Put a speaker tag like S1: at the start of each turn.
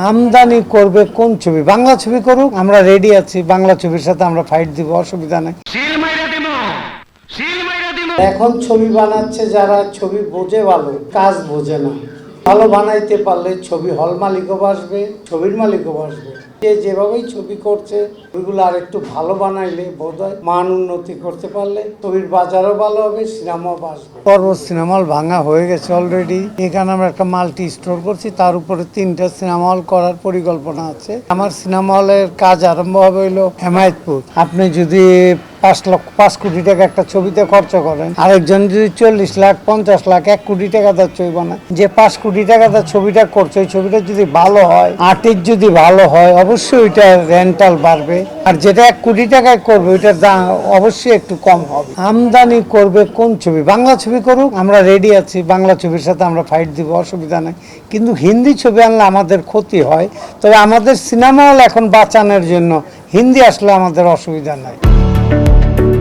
S1: আমদানি করবে কোন ছবি? বাংলা ছবি করুক আমরা রেডি আছি বাংলা ছবির সাথে আমরা ফাইট দিব অসুবিধা নেই। এখন ছবি বানাচ্ছে যারা ছবি বোঝে ভালো কাজ বোঝে না। ভালো বানাইতে পারলে ছবি হল মালিকও বাসবে, ছবির মালিকও বাসবে। যে যেভাবেই ছবি করছে, ছবিগুলো আর একটু ভালো বানাইলে বোধহয় মান উন্নতি করতে পারলে ছবির বাজারও ভালো হবে, সিনেমাও বাসবে। পর্বত সিনেমা হল ভাঙা হয়ে গেছে অলরেডি এখানে আমরা একটা মাল্টি স্টোর করছি, তার উপরে তিনটা সিনেমা হল করার পরিকল্পনা আছে। আমার সিনেমা হলের কাজ আরম্ভ হবে হইল হেমায়তপুর। আপনি যদি পাঁচ লক্ষ, পাঁচ কোটি টাকা একটা ছবিতে খরচ করেন। আরেকজন যদি চল্লিশ লাখ, পঞ্চাশ লাখ, এক কোটি টাকা তার ছবি বানায়। যে পাঁচ কোটি টাকা তার ছবিটা করছে, ওই ছবিটা যদি ভালো হয়, আর্টিস্ট যদি ভালো হয়, অবশ্যই ওইটা রেন্টাল বাড়বে। আর যেটা এক কোটি টাকায় করবে, ওইটার দাম অবশ্যই একটু কম হবে। আমদানি করবে কোন ছবি? বাংলা ছবি করুক, আমরা রেডি আছি, বাংলা ছবির সাথে আমরা ফাইট দিব, অসুবিধা নেই। কিন্তু হিন্দি ছবি আনলে আমাদের ক্ষতি হয়, তবে আমাদের সিনেমা হল এখন বাঁচানোর জন্য হিন্দি আসলে আমাদের অসুবিধা নাই। Thank you